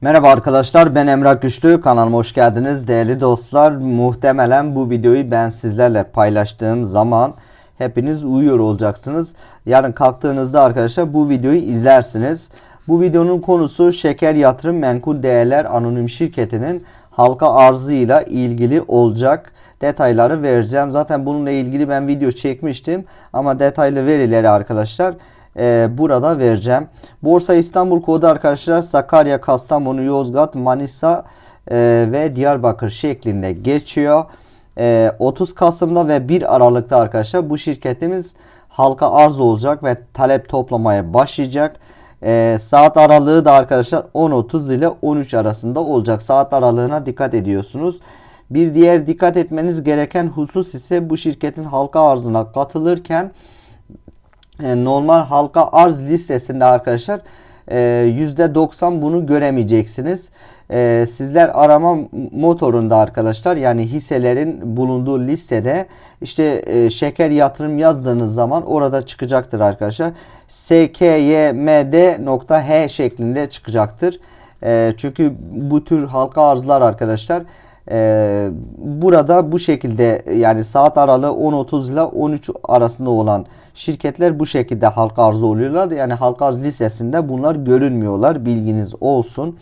Merhaba arkadaşlar ben Emrah Güçlü. Kanalıma hoş geldiniz. Değerli dostlar muhtemelen bu videoyu ben sizlerle paylaştığım zaman hepiniz uyuyor olacaksınız. Yarın kalktığınızda arkadaşlar bu videoyu izlersiniz. Bu videonun konusu şeker yatırım menkul değerler anonim şirketinin halka arzıyla ilgili olacak detayları vereceğim. Zaten bununla ilgili ben video çekmiştim ama detaylı verileri arkadaşlar e, burada vereceğim. Borsa İstanbul kodu arkadaşlar Sakarya, Kastamonu, Yozgat, Manisa e, ve Diyarbakır şeklinde geçiyor. E, 30 Kasım'da ve 1 Aralık'ta arkadaşlar bu şirketimiz halka arz olacak ve talep toplamaya başlayacak. E, saat aralığı da arkadaşlar 10.30 ile 13 arasında olacak. Saat aralığına dikkat ediyorsunuz. Bir diğer dikkat etmeniz gereken husus ise bu şirketin halka arzına katılırken normal halka arz listesinde arkadaşlar %90 bunu göremeyeceksiniz. E, sizler arama motorunda arkadaşlar yani hisselerin bulunduğu listede işte e, şeker yatırım yazdığınız zaman orada çıkacaktır arkadaşlar. skymd.h şeklinde çıkacaktır. Çünkü bu tür halka arzlar arkadaşlar ee, burada bu şekilde yani saat aralığı 10.30 ile 13 arasında olan şirketler bu şekilde halka arz oluyorlar. Yani halka arz listesinde bunlar görünmüyorlar. Bilginiz olsun.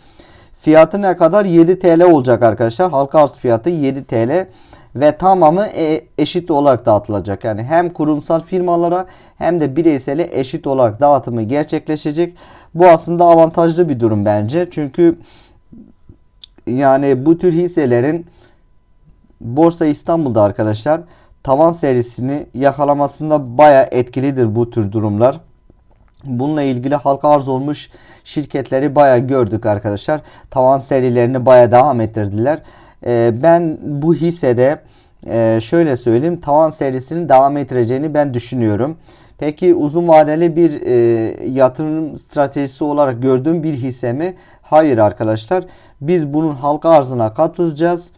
Fiyatı ne kadar? 7 TL olacak arkadaşlar. Halka arz fiyatı 7 TL ve tamamı e, eşit olarak dağıtılacak. Yani hem kurumsal firmalara hem de bireysele eşit olarak dağıtımı gerçekleşecek. Bu aslında avantajlı bir durum bence. Çünkü yani bu tür hisselerin Borsa İstanbul'da arkadaşlar tavan serisini yakalamasında baya etkilidir bu tür durumlar. Bununla ilgili halka arz olmuş şirketleri baya gördük arkadaşlar. Tavan serilerini baya devam ettirdiler. Ee, ben bu hissede e, şöyle söyleyeyim tavan serisini devam ettireceğini ben düşünüyorum. Peki uzun vadeli bir e, yatırım stratejisi olarak gördüğüm bir hisse mi? Hayır arkadaşlar. Biz bunun halka arzına katılacağız.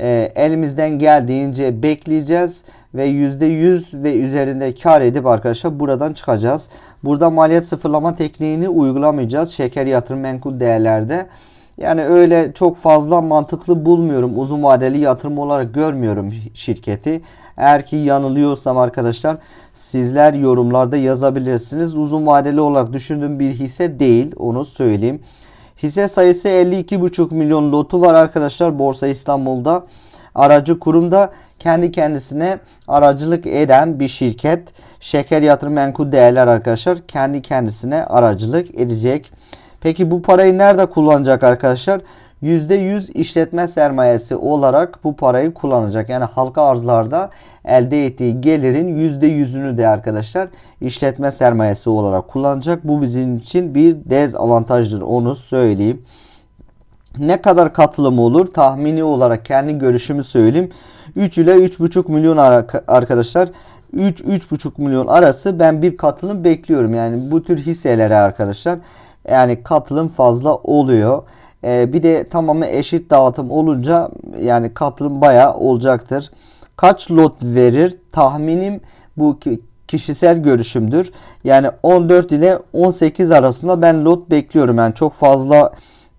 E, elimizden geldiğince bekleyeceğiz ve %100 ve üzerinde kar edip arkadaşlar buradan çıkacağız. Burada maliyet sıfırlama tekniğini uygulamayacağız. Şeker yatırım menkul değerlerde. Yani öyle çok fazla mantıklı bulmuyorum. Uzun vadeli yatırım olarak görmüyorum şirketi. Eğer ki yanılıyorsam arkadaşlar sizler yorumlarda yazabilirsiniz. Uzun vadeli olarak düşündüğüm bir hisse değil onu söyleyeyim. Hisse sayısı 52,5 milyon lotu var arkadaşlar Borsa İstanbul'da. Aracı kurumda kendi kendisine aracılık eden bir şirket. Şeker yatırım menkul değerler arkadaşlar kendi kendisine aracılık edecek. Peki bu parayı nerede kullanacak arkadaşlar? %100 işletme sermayesi olarak bu parayı kullanacak. Yani halka arzlarda elde ettiği gelirin %100'ünü de arkadaşlar işletme sermayesi olarak kullanacak. Bu bizim için bir dezavantajdır onu söyleyeyim. Ne kadar katılım olur? Tahmini olarak kendi görüşümü söyleyeyim. 3 ile 3,5 milyon arkadaşlar. 3-3,5 milyon arası ben bir katılım bekliyorum. Yani bu tür hisselere arkadaşlar. Yani katılım fazla oluyor. Ee, bir de tamamı eşit dağıtım olunca yani katılım bayağı olacaktır. Kaç lot verir? Tahminim bu kişisel görüşümdür. Yani 14 ile 18 arasında ben lot bekliyorum. Yani çok fazla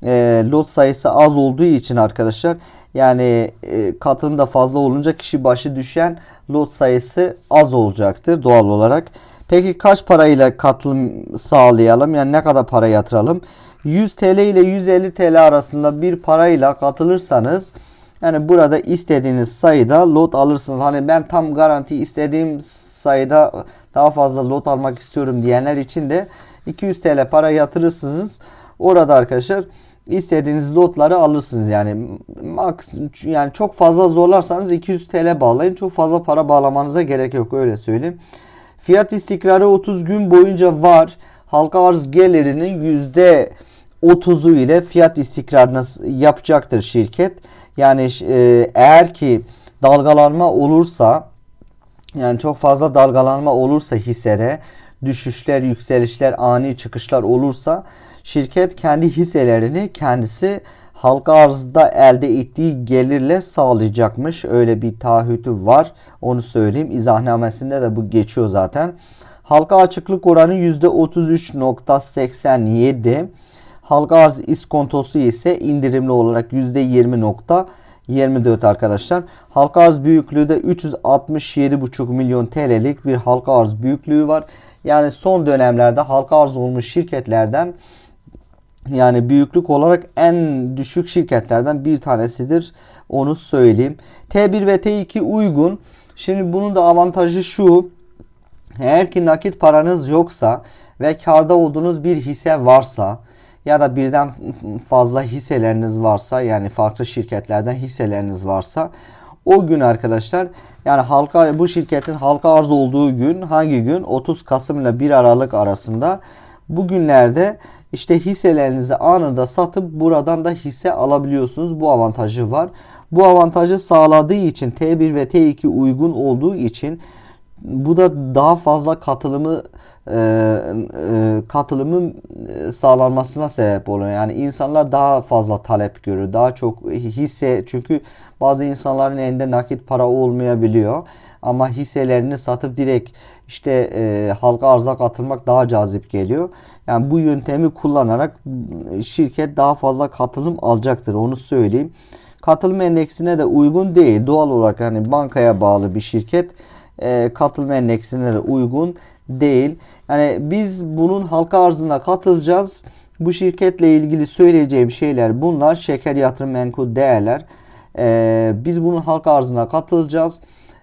e, lot sayısı az olduğu için arkadaşlar yani e, katılım da fazla olunca kişi başı düşen lot sayısı az olacaktır doğal olarak. Peki kaç parayla katılım sağlayalım? Yani ne kadar para yatıralım? 100 TL ile 150 TL arasında bir parayla katılırsanız yani burada istediğiniz sayıda lot alırsınız. Hani ben tam garanti istediğim sayıda daha fazla lot almak istiyorum diyenler için de 200 TL para yatırırsınız. Orada arkadaşlar istediğiniz lotları alırsınız. Yani max yani çok fazla zorlarsanız 200 TL bağlayın. Çok fazla para bağlamanıza gerek yok öyle söyleyeyim. Fiyat istikrarı 30 gün boyunca var. Halka arz gelirinin yüzde 30'u ile fiyat istikrarını yapacaktır şirket. Yani e, eğer ki dalgalanma olursa yani çok fazla dalgalanma olursa hissede düşüşler, yükselişler, ani çıkışlar olursa şirket kendi hisselerini kendisi halka arzda elde ettiği gelirle sağlayacakmış. Öyle bir taahhütü var. Onu söyleyeyim. İzahnamesinde de bu geçiyor zaten. Halka açıklık oranı %33.87. Halka arz iskontosu ise indirimli olarak %20.24 arkadaşlar. Halka arz büyüklüğü de 367,5 milyon TL'lik bir halka arz büyüklüğü var. Yani son dönemlerde halka arz olmuş şirketlerden yani büyüklük olarak en düşük şirketlerden bir tanesidir. Onu söyleyeyim. T1 ve T2 uygun. Şimdi bunun da avantajı şu. Eğer ki nakit paranız yoksa ve karda olduğunuz bir hisse varsa ya da birden fazla hisseleriniz varsa yani farklı şirketlerden hisseleriniz varsa o gün arkadaşlar yani halka bu şirketin halka arz olduğu gün hangi gün 30 Kasım ile 1 Aralık arasında bu günlerde işte hisselerinizi anında satıp buradan da hisse alabiliyorsunuz. Bu avantajı var. Bu avantajı sağladığı için T1 ve T2 uygun olduğu için bu da daha fazla katılımı e, e, katılımın e, sağlanmasına sebep oluyor. Yani insanlar daha fazla talep görüyor. Daha çok hisse çünkü bazı insanların elinde nakit para olmayabiliyor. Ama hisselerini satıp direkt işte e, halka arza katılmak daha cazip geliyor. Yani bu yöntemi kullanarak şirket daha fazla katılım alacaktır. Onu söyleyeyim. Katılım endeksine de uygun değil. Doğal olarak hani bankaya bağlı bir şirket e, katılım endeksine de uygun değil. Yani biz bunun halka arzına katılacağız. Bu şirketle ilgili söyleyeceğim şeyler bunlar. Şeker yatırım menkul değerler. E, biz bunun halka arzına katılacağız.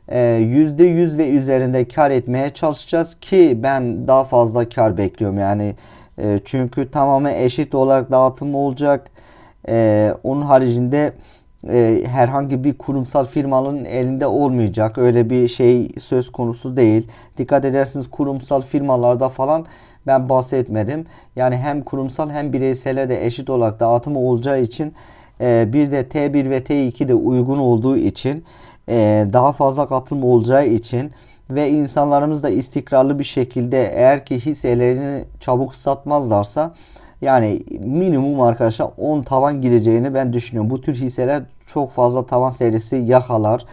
E, %100 ve üzerinde kar etmeye çalışacağız ki ben daha fazla kar bekliyorum. Yani e, çünkü tamamen eşit olarak dağıtım olacak. E, onun haricinde e, herhangi bir kurumsal firmanın elinde olmayacak. Öyle bir şey söz konusu değil. Dikkat edersiniz kurumsal firmalarda falan ben bahsetmedim. Yani hem kurumsal hem bireysele de eşit olarak dağıtım olacağı için e, bir de T1 ve T2 de uygun olduğu için e, daha fazla katılım olacağı için ve insanlarımız da istikrarlı bir şekilde eğer ki hisselerini çabuk satmazlarsa yani minimum arkadaşlar 10 tavan gideceğini ben düşünüyorum. Bu tür hisseler çok fazla tavan serisi yakalar.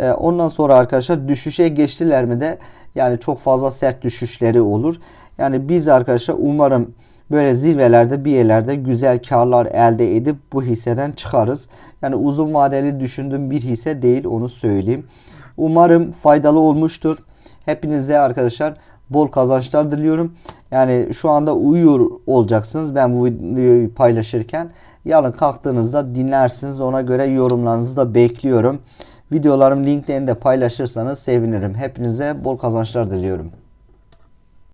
Ee, ondan sonra arkadaşlar düşüşe geçtiler mi de yani çok fazla sert düşüşleri olur. Yani biz arkadaşlar umarım böyle zirvelerde bir yerlerde güzel karlar elde edip bu hisseden çıkarız. Yani uzun vadeli düşündüğüm bir hisse değil onu söyleyeyim. Umarım faydalı olmuştur. Hepinize arkadaşlar bol kazançlar diliyorum. Yani şu anda uyuyor olacaksınız ben bu videoyu paylaşırken. Yarın kalktığınızda dinlersiniz. Ona göre yorumlarınızı da bekliyorum. Videolarım linklerini de paylaşırsanız sevinirim. Hepinize bol kazançlar diliyorum.